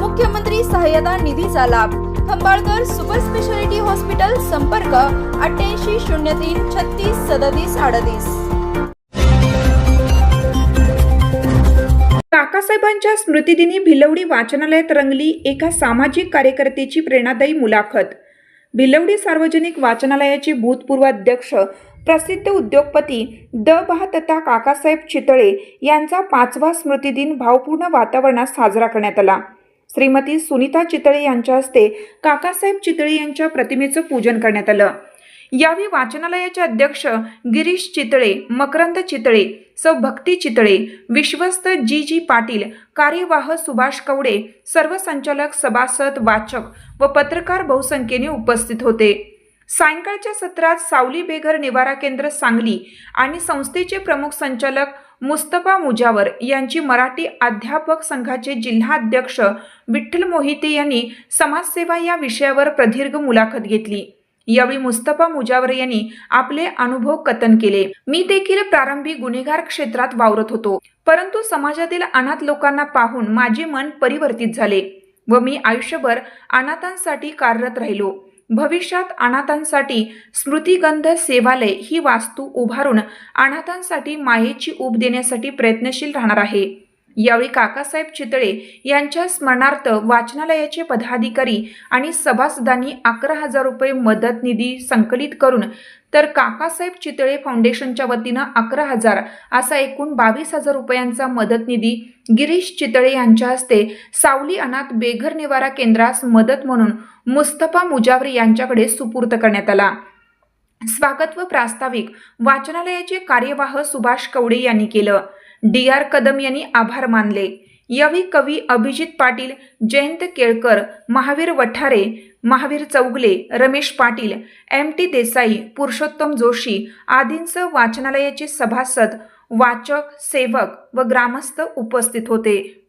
मुख्यमंत्री सहाय्यता निधीचा लाभ. खंबाळकर सुपर स्पेशालिटी हॉस्पिटल संपर्क अठ्ठ्याऐंशी शून्य तीन छत्तीस सदतीस अडतीस. काकासाहेबांच्या स्मृतिदिनी भिलवडी वाचनालयात रंगली एका सामाजिक कार्यकर्त्याची प्रेरणादायी मुलाखत. भिलवडी सार्वजनिक वाचनालयाचे भूतपूर्व अध्यक्ष प्रसिद्ध उद्योगपती द. तथा काकासाहेब चितळे यांचा पाचवा स्मृतिदिन भावपूर्ण वातावरणात साजरा करण्यात आला. श्रीमती सुनीता चितळे यांच्या हस्ते काकासाहेब चितळे यांच्या प्रतिमेचं पूजन करण्यात आलं. यावेळी वाचनालयाचे अध्यक्ष गिरीश चितळे मकरंद चितळे सौ भक्ती चितळे विश्वस्त जी जी पाटील कार्यवाह सुभाष कवडे सर्व संचालक सभासद वाचक व पत्रकार बहुसंख्येने उपस्थित होते. सायंकाळच्या सत्रात सावली बेघर निवारा केंद्र सांगली आणि संस्थेचे प्रमुख संचालक मुस्तफा मुजावर यांची मराठी अध्यापक संघाचे जिल्हाध्यक्ष विठ्ठल मोहिते यांनी समाजसेवा या विषयावर प्रदीर्घ मुलाखत घेतली. यावेळी मुस्तफा मुजावर यांनी आपले अनुभव कथन केले. मी देखील प्रारंभी गुन्हेगार क्षेत्रात वावरत होतो. परंतु समाजातील अनाथ लोकांना पाहून माझे मन परिवर्तित झाले व मी आयुष्यभर अनाथांसाठी कार्यरत राहिलो. भविष्यात अनाथांसाठी स्मृतिगंध सेवालय ही वास्तू उभारून अनाथांसाठी मायेची ऊब देण्यासाठी प्रयत्नशील राहणार आहे. यावेळी काकासाहेब चितळे यांच्या स्मरणार्थ वाचनालयाचे पदाधिकारी आणि सभासदांनी अकरा हजार रुपये मदत निधी संकलित करून तर काकासाहेब चितळे फाउंडेशनच्या वतीनं अकरा हजार असा एकूण बावीस हजार रुपयांचा मदत निधी गिरीश चितळे यांच्या हस्ते सावली अनाथ बेघर निवारा केंद्रास मदत म्हणून मुस्तफा मुजावरी यांच्याकडे सुपूर्द करण्यात आला. स्वागत व प्रास्ताविक वाचनालयाचे कार्यवाह सुभाष कवडे यांनी केलं. डी आर कदम यांनी आभार मानले. यावेळी कवी अभिजित पाटील जयंत केळकर महावीर वठारे महावीर चौगले रमेश पाटील एम टी देसाई पुरुषोत्तम जोशी आदींसह वाचनालयाचे सभासद वाचक सेवक व ग्रामस्थ उपस्थित होते.